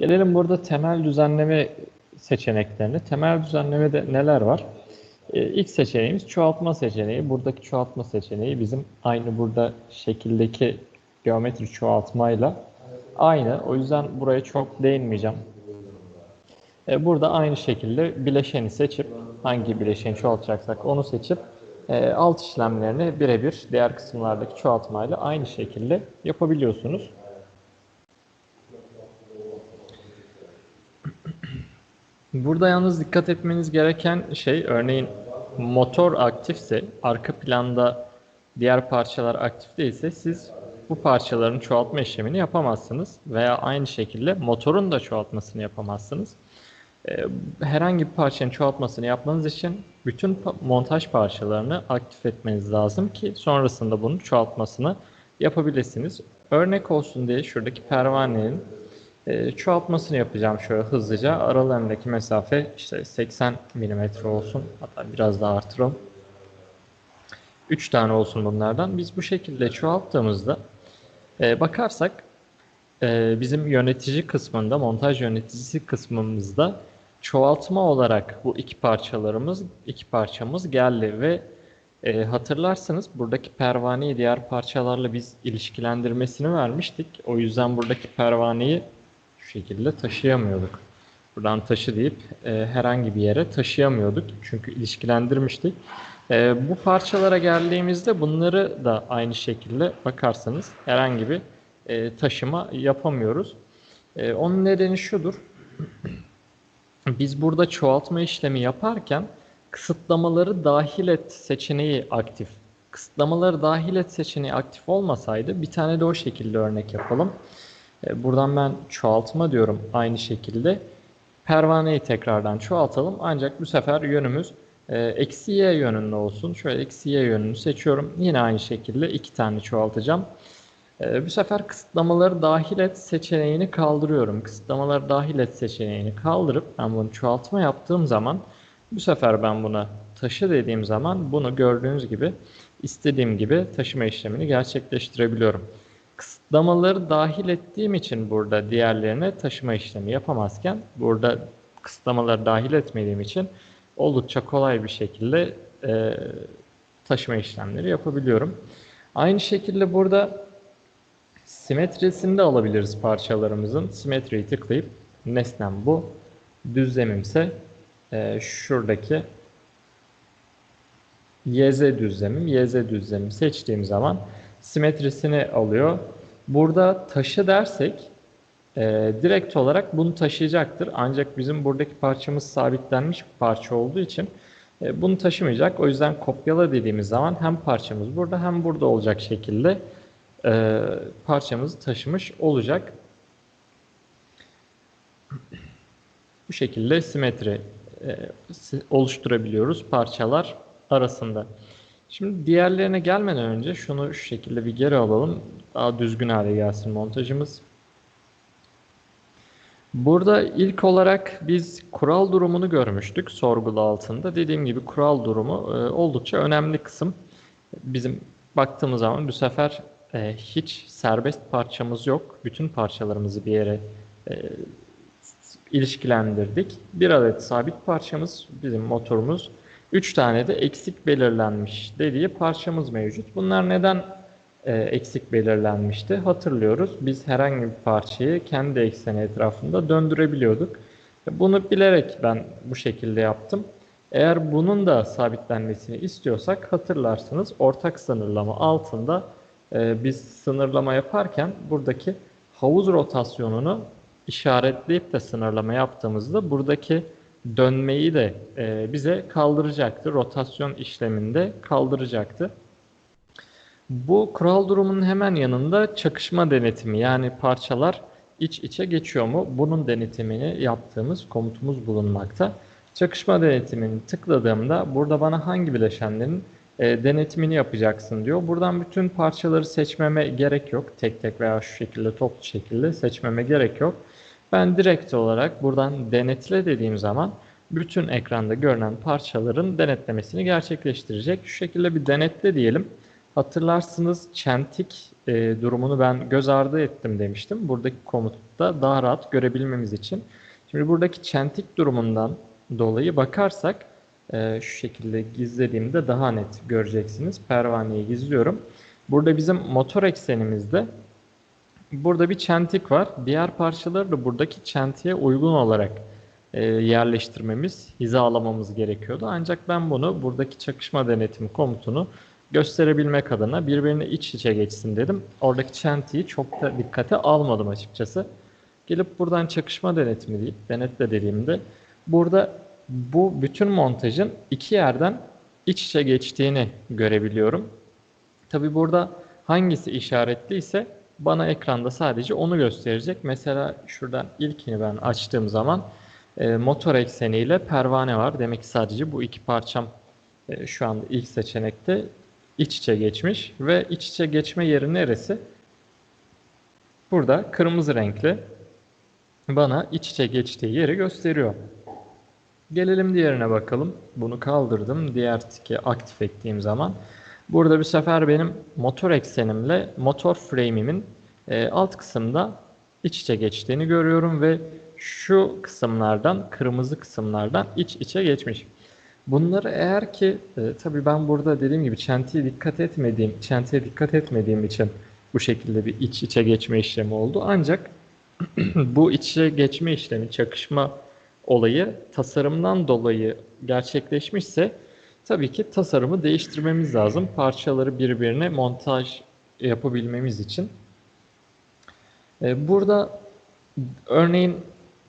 Gelelim burada temel düzenleme seçeneklerine. Temel düzenlemede neler var? Ee, ilk seçeneğimiz çoğaltma seçeneği. Buradaki çoğaltma seçeneği bizim aynı burada şekildeki geometri çoğaltmayla aynı. O yüzden buraya çok değinmeyeceğim. Ee, burada aynı şekilde bileşeni seçip hangi bileşeni çoğaltacaksak onu seçip e, alt işlemlerini birebir diğer kısımlardaki çoğaltmayla aynı şekilde yapabiliyorsunuz. Burada yalnız dikkat etmeniz gereken şey örneğin motor aktifse arka planda diğer parçalar aktif değilse siz bu parçaların çoğaltma işlemini yapamazsınız veya aynı şekilde motorun da çoğaltmasını yapamazsınız. Ee, herhangi bir parçanın çoğaltmasını yapmanız için bütün montaj parçalarını aktif etmeniz lazım ki sonrasında bunun çoğaltmasını yapabilirsiniz. Örnek olsun diye şuradaki pervanenin e, çoğaltmasını yapacağım şöyle hızlıca. Aralarındaki mesafe işte 80 mm olsun. Hatta biraz daha artıralım. 3 tane olsun bunlardan. Biz bu şekilde çoğalttığımızda e, bakarsak e, bizim yönetici kısmında, montaj yöneticisi kısmımızda çoğaltma olarak bu iki parçalarımız, iki parçamız geldi ve e, hatırlarsanız buradaki pervaneyi diğer parçalarla biz ilişkilendirmesini vermiştik. O yüzden buradaki pervaneyi şekilde taşıyamıyorduk. Buradan taşı deyip e, herhangi bir yere taşıyamıyorduk. Çünkü ilişkilendirmiştik. E, bu parçalara geldiğimizde bunları da aynı şekilde bakarsanız herhangi bir e, taşıma yapamıyoruz. E, onun nedeni şudur. Biz burada çoğaltma işlemi yaparken kısıtlamaları dahil et seçeneği aktif. Kısıtlamaları dahil et seçeneği aktif olmasaydı bir tane de o şekilde örnek yapalım. E, buradan ben çoğaltma diyorum aynı şekilde. Pervaneyi tekrardan çoğaltalım. Ancak bu sefer yönümüz e, eksi y yönünde olsun. Şöyle eksi y yönünü seçiyorum. Yine aynı şekilde iki tane çoğaltacağım. E, bu sefer kısıtlamaları dahil et seçeneğini kaldırıyorum. Kısıtlamaları dahil et seçeneğini kaldırıp ben bunu çoğaltma yaptığım zaman bu sefer ben buna taşı dediğim zaman bunu gördüğünüz gibi istediğim gibi taşıma işlemini gerçekleştirebiliyorum. Kısıtlamaları dahil ettiğim için burada diğerlerine taşıma işlemi yapamazken burada kısıtlamaları dahil etmediğim için oldukça kolay bir şekilde e, taşıma işlemleri yapabiliyorum. Aynı şekilde burada simetrisini de alabiliriz parçalarımızın. Simetriyi tıklayıp nesnem bu. Düzlemimse e, şuradaki YZ düzlemim. YZ düzlemimi seçtiğim zaman simetrisini alıyor. Burada taşı dersek e, direkt olarak bunu taşıyacaktır. Ancak bizim buradaki parçamız sabitlenmiş bir parça olduğu için e, bunu taşımayacak. O yüzden kopyala dediğimiz zaman hem parçamız burada hem burada olacak şekilde e, parçamızı taşımış olacak. Bu şekilde simetri e, oluşturabiliyoruz parçalar arasında. Şimdi diğerlerine gelmeden önce şunu şu şekilde bir geri alalım. Daha düzgün hale gelsin montajımız. Burada ilk olarak biz kural durumunu görmüştük sorgulu altında. Dediğim gibi kural durumu e, oldukça önemli kısım. Bizim baktığımız zaman bu sefer e, hiç serbest parçamız yok. Bütün parçalarımızı bir yere e, ilişkilendirdik. Bir adet sabit parçamız bizim motorumuz. 3 tane de eksik belirlenmiş dediği parçamız mevcut. Bunlar neden e, eksik belirlenmişti? Hatırlıyoruz. Biz herhangi bir parçayı kendi ekseni etrafında döndürebiliyorduk. Bunu bilerek ben bu şekilde yaptım. Eğer bunun da sabitlenmesini istiyorsak hatırlarsınız ortak sınırlama altında e, biz sınırlama yaparken buradaki havuz rotasyonunu işaretleyip de sınırlama yaptığımızda buradaki dönmeyi de e, bize kaldıracaktı. Rotasyon işleminde kaldıracaktı. Bu kural durumunun hemen yanında çakışma denetimi yani parçalar iç içe geçiyor mu? Bunun denetimini yaptığımız komutumuz bulunmakta. Çakışma denetimini tıkladığımda burada bana hangi bileşenlerin e, denetimini yapacaksın diyor. Buradan bütün parçaları seçmeme gerek yok. Tek tek veya şu şekilde toplu şekilde seçmeme gerek yok. Ben direkt olarak buradan denetle dediğim zaman bütün ekranda görünen parçaların denetlemesini gerçekleştirecek. Şu şekilde bir denetle diyelim. Hatırlarsınız çentik e, durumunu ben göz ardı ettim demiştim. Buradaki komutta daha rahat görebilmemiz için. Şimdi buradaki çentik durumundan dolayı bakarsak e, şu şekilde gizlediğimde daha net göreceksiniz. Pervaneyi gizliyorum. Burada bizim motor eksenimizde burada bir çentik var. Diğer parçaları da buradaki çentiğe uygun olarak e, yerleştirmemiz, hizalamamız gerekiyordu. Ancak ben bunu buradaki çakışma denetimi komutunu gösterebilmek adına birbirine iç içe geçsin dedim. Oradaki çentiği çok da dikkate almadım açıkçası. Gelip buradan çakışma denetimi deyip denetle dediğimde burada bu bütün montajın iki yerden iç içe geçtiğini görebiliyorum. Tabi burada hangisi işaretliyse bana ekranda sadece onu gösterecek. Mesela şuradan ilkini ben açtığım zaman e, motor ekseniyle pervane var. Demek ki sadece bu iki parçam e, şu anda ilk seçenekte iç içe geçmiş ve iç içe geçme yeri neresi? Burada kırmızı renkli bana iç içe geçtiği yeri gösteriyor. Gelelim diğerine bakalım. Bunu kaldırdım. Diğer tiki aktif ettiğim zaman. Burada bir sefer benim motor eksenimle motor frame'imin e, alt kısımda iç içe geçtiğini görüyorum ve şu kısımlardan, kırmızı kısımlardan iç içe geçmiş. Bunları eğer ki e, tabii ben burada dediğim gibi çentiye dikkat etmediğim, çentiye dikkat etmediğim için bu şekilde bir iç içe geçme işlemi oldu. Ancak bu iç içe geçme işlemi, çakışma olayı tasarımdan dolayı gerçekleşmişse tabii ki tasarımı değiştirmemiz lazım. Parçaları birbirine montaj yapabilmemiz için. E, burada örneğin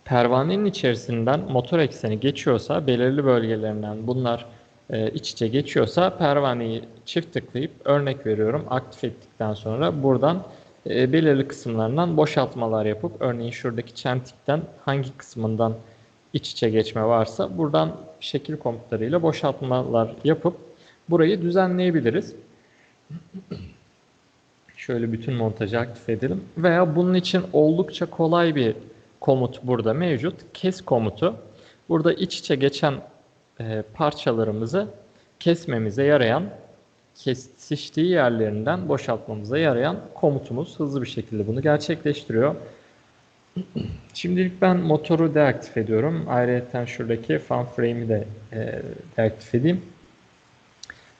pervanenin içerisinden motor ekseni geçiyorsa, belirli bölgelerinden bunlar e, iç içe geçiyorsa pervaneyi çift tıklayıp örnek veriyorum aktif ettikten sonra buradan e, belirli kısımlarından boşaltmalar yapıp örneğin şuradaki çentikten hangi kısmından iç içe geçme varsa buradan şekil komutlarıyla boşaltmalar yapıp burayı düzenleyebiliriz. Şöyle bütün montajı aktif edelim. Veya bunun için oldukça kolay bir komut burada mevcut. Kes komutu. Burada iç içe geçen e, parçalarımızı kesmemize yarayan, kesiştiği yerlerinden boşaltmamıza yarayan komutumuz hızlı bir şekilde bunu gerçekleştiriyor. Şimdilik ben motoru deaktif ediyorum. Ayrıca şuradaki fan frame'i de e, deaktif edeyim.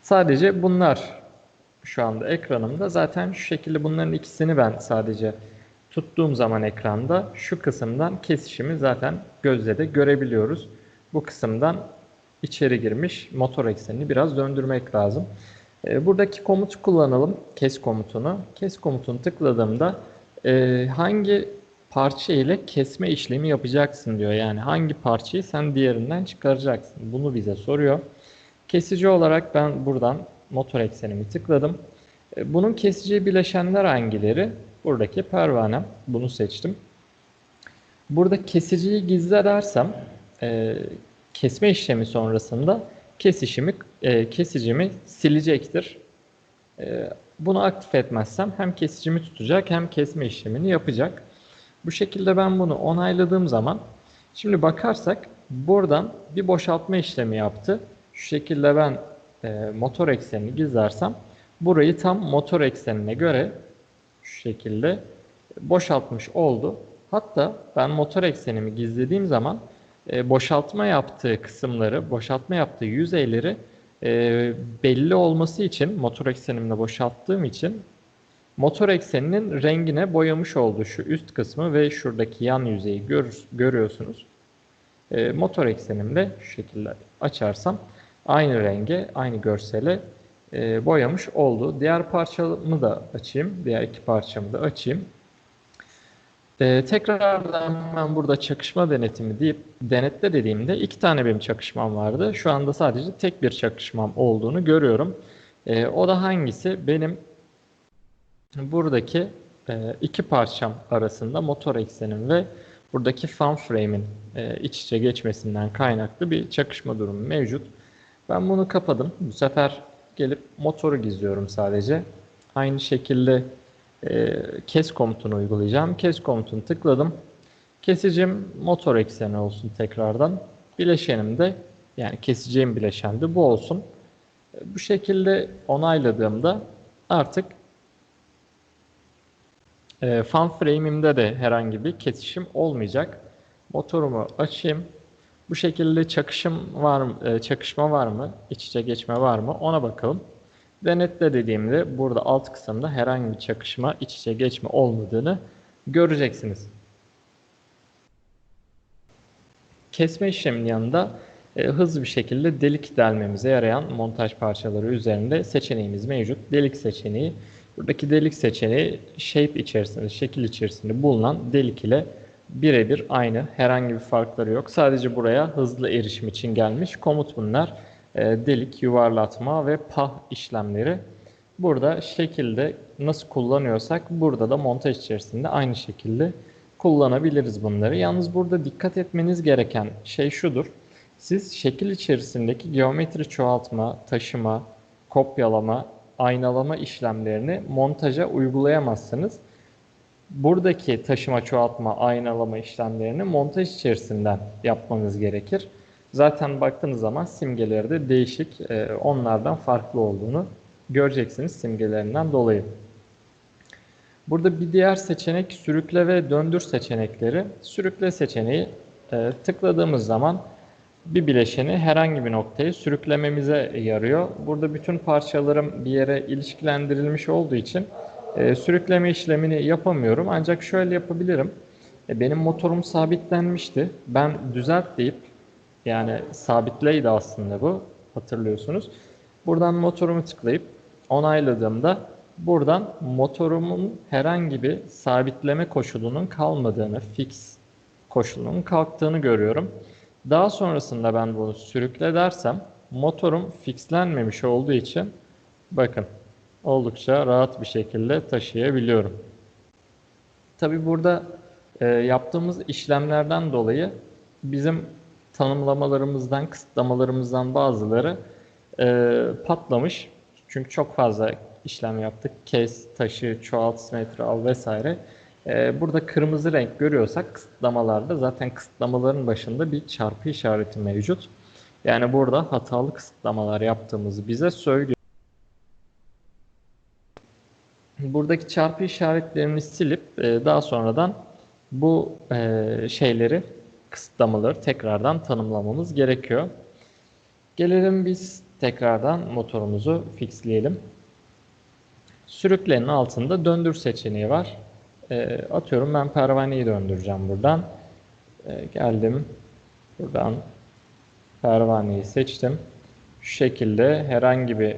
Sadece bunlar şu anda ekranımda. Zaten şu şekilde bunların ikisini ben sadece tuttuğum zaman ekranda şu kısımdan kesişimi zaten gözle de görebiliyoruz. Bu kısımdan içeri girmiş motor eksenini biraz döndürmek lazım. E, buradaki komutu kullanalım. Kes komutunu. Kes komutunu tıkladığımda e, hangi parça ile kesme işlemi yapacaksın diyor. Yani hangi parçayı sen diğerinden çıkaracaksın. Bunu bize soruyor. Kesici olarak ben buradan motor eksenimi tıkladım. E, bunun kesici bileşenler hangileri? Buradaki pervanem. Bunu seçtim. Burada kesiciyi gizle dersem e, kesme işlemi sonrasında kesişimi, e, kesicimi silecektir. E, bunu aktif etmezsem hem kesicimi tutacak hem kesme işlemini yapacak. Bu şekilde ben bunu onayladığım zaman şimdi bakarsak buradan bir boşaltma işlemi yaptı. Şu şekilde ben e, motor eksenini gizlersem burayı tam motor eksenine göre şu şekilde boşaltmış oldu. Hatta ben motor eksenimi gizlediğim zaman e, boşaltma yaptığı kısımları, boşaltma yaptığı yüzeyleri e, belli olması için motor eksenimle boşalttığım için motor ekseninin rengine boyamış olduğu şu üst kısmı ve şuradaki yan yüzeyi gör, görüyorsunuz. E, motor eksenimle şu şekilde açarsam aynı renge, aynı görsele e, boyamış oldu. Diğer parçamı da açayım. Diğer iki parçamı da açayım. E, tekrardan ben burada çakışma denetimi deyip denetle dediğimde iki tane benim çakışmam vardı. Şu anda sadece tek bir çakışmam olduğunu görüyorum. E, o da hangisi? Benim buradaki e, iki parçam arasında motor eksenim ve buradaki fan frame'in e, iç içe geçmesinden kaynaklı bir çakışma durumu mevcut. Ben bunu kapadım. Bu sefer gelip motoru gizliyorum sadece. Aynı şekilde e, kes komutunu uygulayacağım. Kes komutunu tıkladım. Kesicim motor ekseni olsun tekrardan. Bileşenim de yani keseceğim bileşen de bu olsun. Bu şekilde onayladığımda artık e, fan frame'imde de herhangi bir kesişim olmayacak. Motorumu açayım. Bu şekilde çakışım var mı, e, çakışma var mı, iç içe geçme var mı ona bakalım. Denetle dediğimde burada alt kısımda herhangi bir çakışma, iç içe geçme olmadığını göreceksiniz. Kesme işleminin yanında e, hızlı bir şekilde delik delmemize yarayan montaj parçaları üzerinde seçeneğimiz mevcut. Delik seçeneği. Buradaki delik seçeneği shape içerisinde, şekil içerisinde bulunan delik ile birebir aynı. Herhangi bir farkları yok. Sadece buraya hızlı erişim için gelmiş komut bunlar. E, delik, yuvarlatma ve pah işlemleri. Burada şekilde nasıl kullanıyorsak burada da montaj içerisinde aynı şekilde kullanabiliriz bunları. Yalnız burada dikkat etmeniz gereken şey şudur. Siz şekil içerisindeki geometri çoğaltma, taşıma, kopyalama, aynalama işlemlerini montaja uygulayamazsınız. Buradaki taşıma, çoğaltma, aynalama işlemlerini montaj içerisinden yapmanız gerekir. Zaten baktığınız zaman simgeleri de değişik, e, onlardan farklı olduğunu göreceksiniz simgelerinden dolayı. Burada bir diğer seçenek sürükle ve döndür seçenekleri. Sürükle seçeneği e, tıkladığımız zaman bir bileşeni herhangi bir noktayı sürüklememize yarıyor. Burada bütün parçalarım bir yere ilişkilendirilmiş olduğu için e, sürükleme işlemini yapamıyorum. Ancak şöyle yapabilirim. E, benim motorum sabitlenmişti. Ben düzelt deyip yani sabitleydi aslında bu hatırlıyorsunuz. Buradan motorumu tıklayıp onayladığımda buradan motorumun herhangi bir sabitleme koşulunun kalmadığını, fix koşulunun kalktığını görüyorum. Daha sonrasında ben bunu sürükle dersem motorum fixlenmemiş olduğu için bakın oldukça rahat bir şekilde taşıyabiliyorum. Tabi burada e, yaptığımız işlemlerden dolayı bizim tanımlamalarımızdan, kısıtlamalarımızdan bazıları e, patlamış. Çünkü çok fazla işlem yaptık. Kes, taşı, çoğalt, simetri al vesaire. E, burada kırmızı renk görüyorsak kısıtlamalarda zaten kısıtlamaların başında bir çarpı işareti mevcut. Yani burada hatalı kısıtlamalar yaptığımızı bize söylüyor. Buradaki çarpı işaretlerini silip e, daha sonradan bu e, şeyleri kısıtlamaları tekrardan tanımlamamız gerekiyor. Gelelim biz tekrardan motorumuzu fixleyelim. Sürüklenin altında döndür seçeneği var. E, atıyorum ben pervaneyi döndüreceğim buradan. E, geldim. Buradan pervaneyi seçtim. Şu şekilde herhangi bir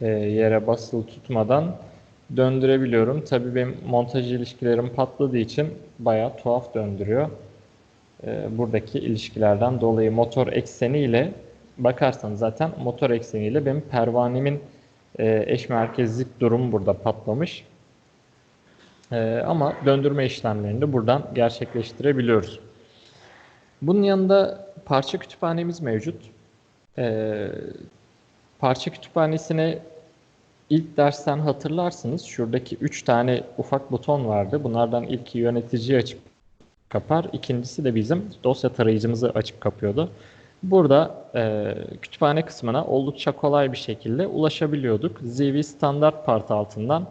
e, yere basılı tutmadan döndürebiliyorum. Tabii benim montaj ilişkilerim patladığı için bayağı tuhaf döndürüyor. E, buradaki ilişkilerden dolayı motor ekseni ile bakarsanız zaten motor ekseni ile benim pervanemin e, eş merkezlik durum burada patlamış. E, ama döndürme işlemlerini de buradan gerçekleştirebiliyoruz. Bunun yanında parça kütüphanemiz mevcut. E, parça kütüphanesine ilk dersten hatırlarsınız şuradaki 3 tane ufak buton vardı. Bunlardan ilki yöneticiyi açıp kapar. İkincisi de bizim dosya tarayıcımızı açıp kapıyordu. Burada e, kütüphane kısmına oldukça kolay bir şekilde ulaşabiliyorduk. ZV standart part altından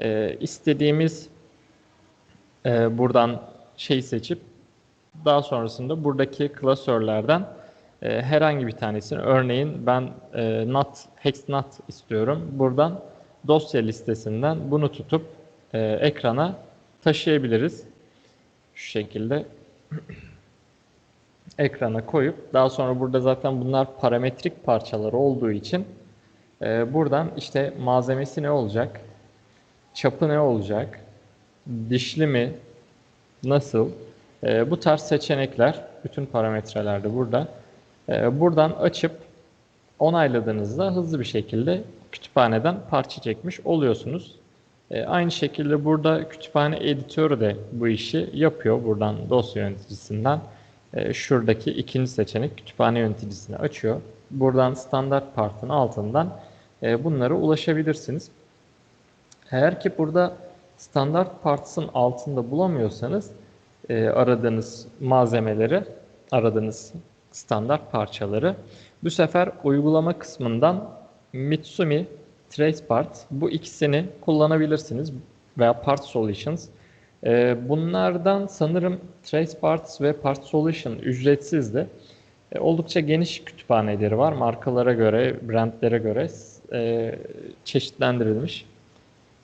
e, istediğimiz e, buradan şey seçip daha sonrasında buradaki klasörlerden e, herhangi bir tanesini örneğin ben e, not, hex not istiyorum. Buradan dosya listesinden bunu tutup e, ekrana taşıyabiliriz. Şu şekilde ekrana koyup daha sonra burada zaten bunlar parametrik parçalar olduğu için e, buradan işte malzemesi ne olacak, çapı ne olacak, dişli mi, nasıl e, bu tarz seçenekler bütün parametrelerde burada. E, buradan açıp onayladığınızda hızlı bir şekilde kütüphaneden parça çekmiş oluyorsunuz. E, aynı şekilde burada kütüphane editörü de bu işi yapıyor. Buradan dosya yöneticisinden e, şuradaki ikinci seçenek kütüphane yöneticisini açıyor. Buradan standart partın altından e, bunlara ulaşabilirsiniz. Eğer ki burada standart parts'ın altında bulamıyorsanız e, aradığınız malzemeleri, aradığınız standart parçaları bu sefer uygulama kısmından Mitsumi trace part. Bu ikisini kullanabilirsiniz veya part solutions. Ee, bunlardan sanırım trace parts ve part solution ücretsizdi. E, oldukça geniş kütüphaneleri var. Markalara göre, brandlere göre e, çeşitlendirilmiş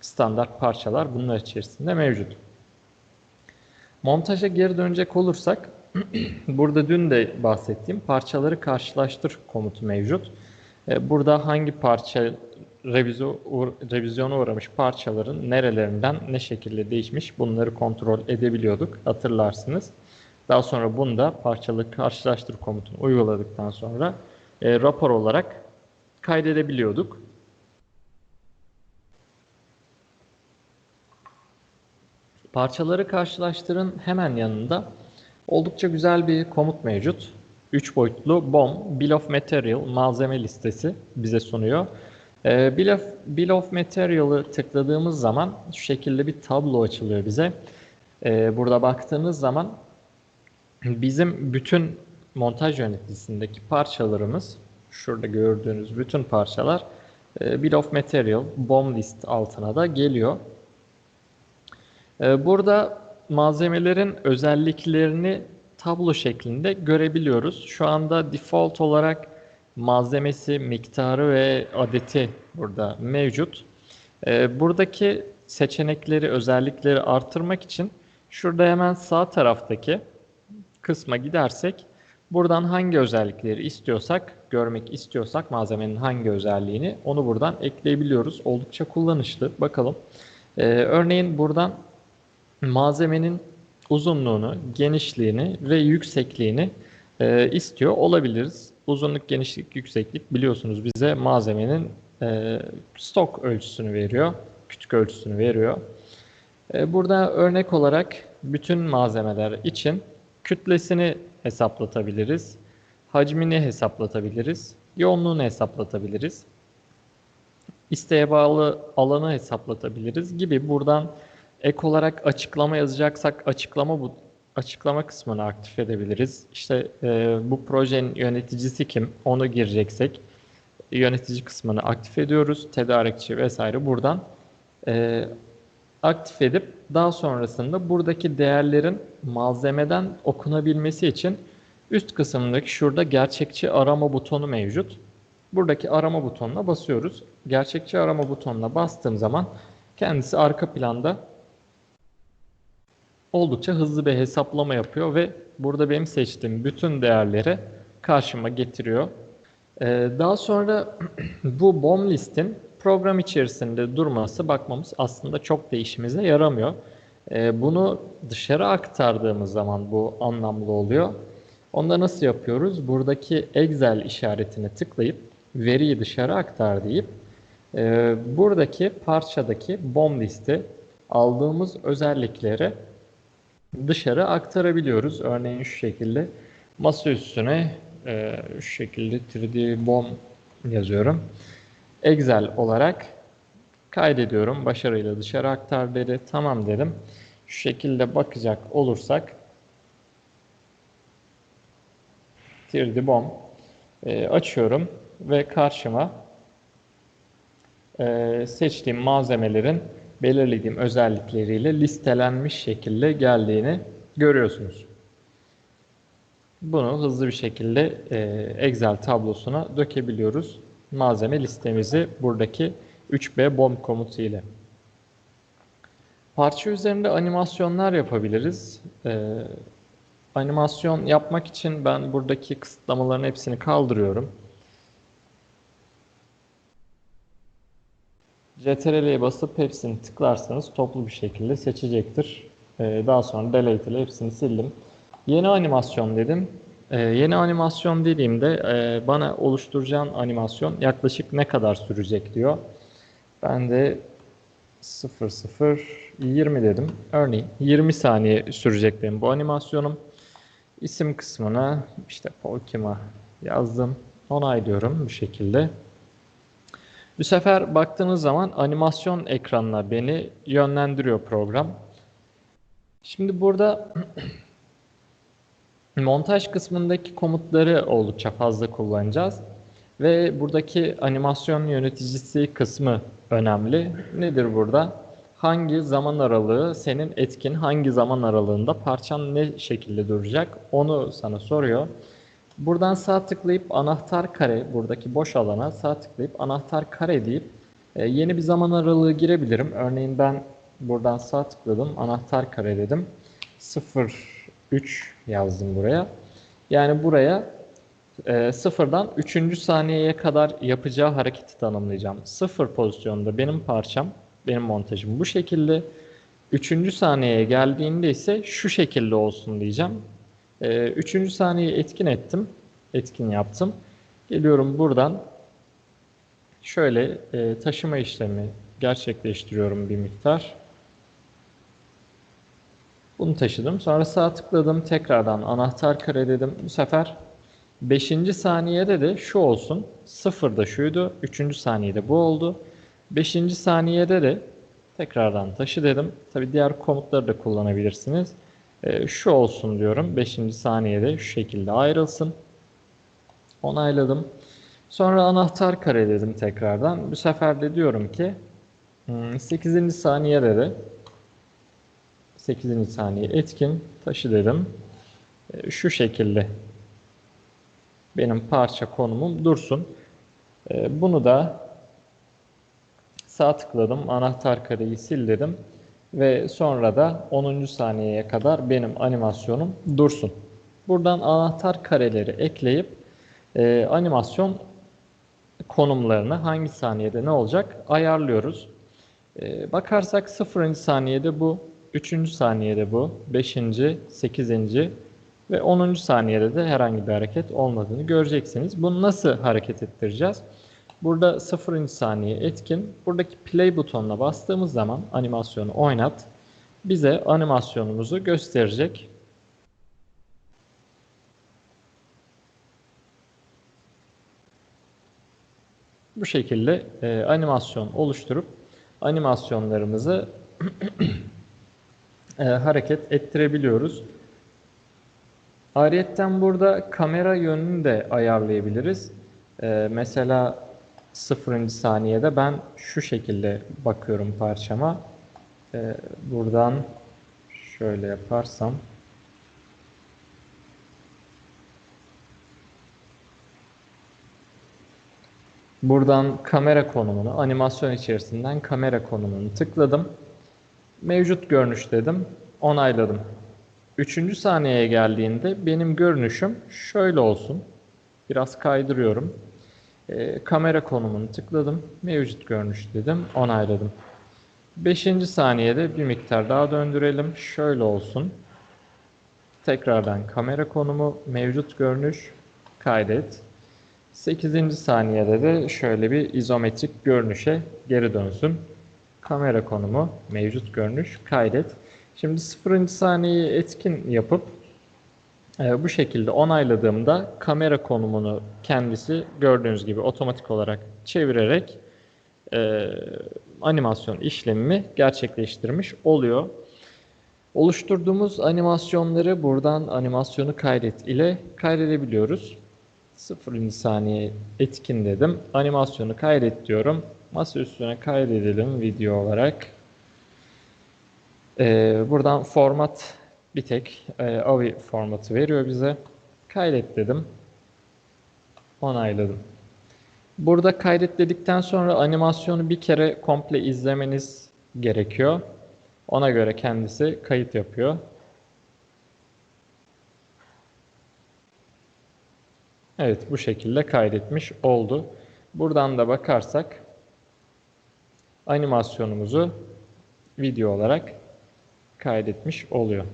standart parçalar bunlar içerisinde mevcut. Montaja geri dönecek olursak burada dün de bahsettiğim parçaları karşılaştır komutu mevcut. E, burada hangi parça revizyo, revizyona uğramış parçaların nerelerinden ne şekilde değişmiş bunları kontrol edebiliyorduk hatırlarsınız. Daha sonra bunu da parçalı karşılaştır komutunu uyguladıktan sonra e, rapor olarak kaydedebiliyorduk. Parçaları karşılaştırın hemen yanında oldukça güzel bir komut mevcut. 3 boyutlu BOM, Bill of Material malzeme listesi bize sunuyor. Ee, Bill, of, Bill of Material'ı tıkladığımız zaman şu şekilde bir tablo açılıyor bize. Ee, burada baktığınız zaman bizim bütün montaj yöneticisindeki parçalarımız, şurada gördüğünüz bütün parçalar e, Bill of Material, BOM list altına da geliyor. Ee, burada malzemelerin özelliklerini tablo şeklinde görebiliyoruz. Şu anda default olarak malzemesi, miktarı ve adeti burada mevcut. Ee, buradaki seçenekleri, özellikleri artırmak için şurada hemen sağ taraftaki kısma gidersek buradan hangi özellikleri istiyorsak, görmek istiyorsak malzemenin hangi özelliğini onu buradan ekleyebiliyoruz. Oldukça kullanışlı. Bakalım. Ee, örneğin buradan malzemenin uzunluğunu, genişliğini ve yüksekliğini e, istiyor olabiliriz. Uzunluk, genişlik, yükseklik biliyorsunuz bize malzemenin e, stok ölçüsünü veriyor, küçük ölçüsünü veriyor. E, burada örnek olarak bütün malzemeler için kütlesini hesaplatabiliriz, hacmini hesaplatabiliriz, yoğunluğunu hesaplatabiliriz, isteğe bağlı alanı hesaplatabiliriz gibi buradan Ek olarak açıklama yazacaksak açıklama bu açıklama kısmını aktif edebiliriz. İşte e, bu projenin yöneticisi kim onu gireceksek yönetici kısmını aktif ediyoruz. Tedarikçi vesaire buradan e, aktif edip daha sonrasında buradaki değerlerin malzemeden okunabilmesi için üst kısımdaki şurada gerçekçi arama butonu mevcut. Buradaki arama butonuna basıyoruz. Gerçekçi arama butonuna bastığım zaman kendisi arka planda oldukça hızlı bir hesaplama yapıyor ve burada benim seçtiğim bütün değerleri karşıma getiriyor. Ee, daha sonra bu BOM listin program içerisinde durması bakmamız aslında çok değişimize yaramıyor. Ee, bunu dışarı aktardığımız zaman bu anlamlı oluyor. Onda nasıl yapıyoruz? Buradaki Excel işaretine tıklayıp veriyi dışarı aktar deyip e, buradaki parçadaki BOM listi aldığımız özellikleri dışarı aktarabiliyoruz. Örneğin şu şekilde masa üstüne e, şu şekilde 3D BOM yazıyorum. Excel olarak kaydediyorum. Başarıyla dışarı aktar dedi. Tamam dedim. Şu şekilde bakacak olursak 3D BOM e, açıyorum ve karşıma e, seçtiğim malzemelerin belirlediğim özellikleriyle listelenmiş şekilde geldiğini görüyorsunuz. Bunu hızlı bir şekilde e, Excel tablosuna dökebiliyoruz. Malzeme listemizi buradaki 3B bomb komutu ile. Parça üzerinde animasyonlar yapabiliriz. Ee, animasyon yapmak için ben buradaki kısıtlamaların hepsini kaldırıyorum. CTRL'ye basıp hepsini tıklarsanız toplu bir şekilde seçecektir. Ee, daha sonra delete ile hepsini sildim. Yeni animasyon dedim. Ee, yeni animasyon dediğimde e, bana oluşturacağın animasyon yaklaşık ne kadar sürecek diyor. Ben de 0 0 20 dedim. Örneğin 20 saniye sürecek benim bu animasyonum. İsim kısmına işte Polkima yazdım. Onaylıyorum bu şekilde. Bu sefer baktığınız zaman animasyon ekranına beni yönlendiriyor program. Şimdi burada montaj kısmındaki komutları oldukça fazla kullanacağız. Ve buradaki animasyon yöneticisi kısmı önemli. Nedir burada? Hangi zaman aralığı senin etkin, hangi zaman aralığında parçan ne şekilde duracak onu sana soruyor. Buradan sağ tıklayıp anahtar kare, buradaki boş alana sağ tıklayıp anahtar kare deyip e, yeni bir zaman aralığı girebilirim. Örneğin ben buradan sağ tıkladım, anahtar kare dedim. 03 yazdım buraya. Yani buraya e, sıfırdan 3. saniyeye kadar yapacağı hareketi tanımlayacağım. Sıfır pozisyonda benim parçam, benim montajım bu şekilde. 3. saniyeye geldiğinde ise şu şekilde olsun diyeceğim. E, üçüncü saniyeyi etkin ettim. Etkin yaptım. Geliyorum buradan şöyle e, taşıma işlemi gerçekleştiriyorum bir miktar. Bunu taşıdım. Sonra sağ tıkladım. Tekrardan anahtar kare dedim. Bu sefer 5. saniyede de şu olsun. 0 da şuydu. 3. saniyede bu oldu. 5. saniyede de tekrardan taşı dedim. Tabi diğer komutları da kullanabilirsiniz. E, şu olsun diyorum. 5. saniyede şu şekilde ayrılsın. Onayladım. Sonra anahtar kare dedim tekrardan. Bu sefer de diyorum ki 8. Hmm, saniyede de 8. saniye etkin taşı dedim. E, şu şekilde benim parça konumum dursun. E, bunu da sağ tıkladım. Anahtar kareyi sil dedim. Ve sonra da 10. saniyeye kadar benim animasyonum dursun. Buradan anahtar kareleri ekleyip e, animasyon konumlarını hangi saniyede ne olacak ayarlıyoruz. E, bakarsak 0. saniyede bu, 3. saniyede bu, 5. 8. ve 10. saniyede de herhangi bir hareket olmadığını göreceksiniz. Bunu nasıl hareket ettireceğiz? Burada 0. saniye etkin. Buradaki play butonuna bastığımız zaman animasyonu oynat. Bize animasyonumuzu gösterecek. Bu şekilde e, animasyon oluşturup animasyonlarımızı e, hareket ettirebiliyoruz. Ayrıyeten burada kamera yönünü de ayarlayabiliriz. E, mesela 0. saniyede ben şu şekilde bakıyorum parçama. E, buradan şöyle yaparsam Buradan kamera konumunu, animasyon içerisinden kamera konumunu tıkladım. Mevcut görünüş dedim. Onayladım. Üçüncü saniyeye geldiğinde benim görünüşüm şöyle olsun. Biraz kaydırıyorum. E, kamera konumunu tıkladım. Mevcut görünüş dedim. Onayladım. Beşinci saniyede bir miktar daha döndürelim. Şöyle olsun. Tekrardan kamera konumu, mevcut görünüş, kaydet. 8. saniyede de şöyle bir izometrik görünüşe geri dönsün. Kamera konumu, mevcut görünüş, kaydet. Şimdi 0. saniyeyi etkin yapıp e, bu şekilde onayladığımda kamera konumunu kendisi gördüğünüz gibi otomatik olarak çevirerek e, animasyon işlemimi gerçekleştirmiş oluyor. Oluşturduğumuz animasyonları buradan animasyonu kaydet ile kaydedebiliyoruz. 0. saniye etkin dedim. Animasyonu kaydet diyorum. Masa üstüne kaydedelim video olarak. Ee, buradan format bir tek e, AVI formatı veriyor bize. Kaydet dedim. Onayladım. Burada kaydet dedikten sonra animasyonu bir kere komple izlemeniz gerekiyor. Ona göre kendisi kayıt yapıyor. Evet bu şekilde kaydetmiş oldu. Buradan da bakarsak animasyonumuzu video olarak kaydetmiş oluyor.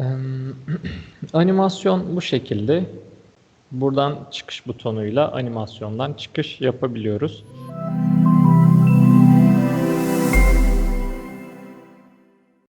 animasyon bu şekilde. Buradan çıkış butonuyla animasyondan çıkış yapabiliyoruz.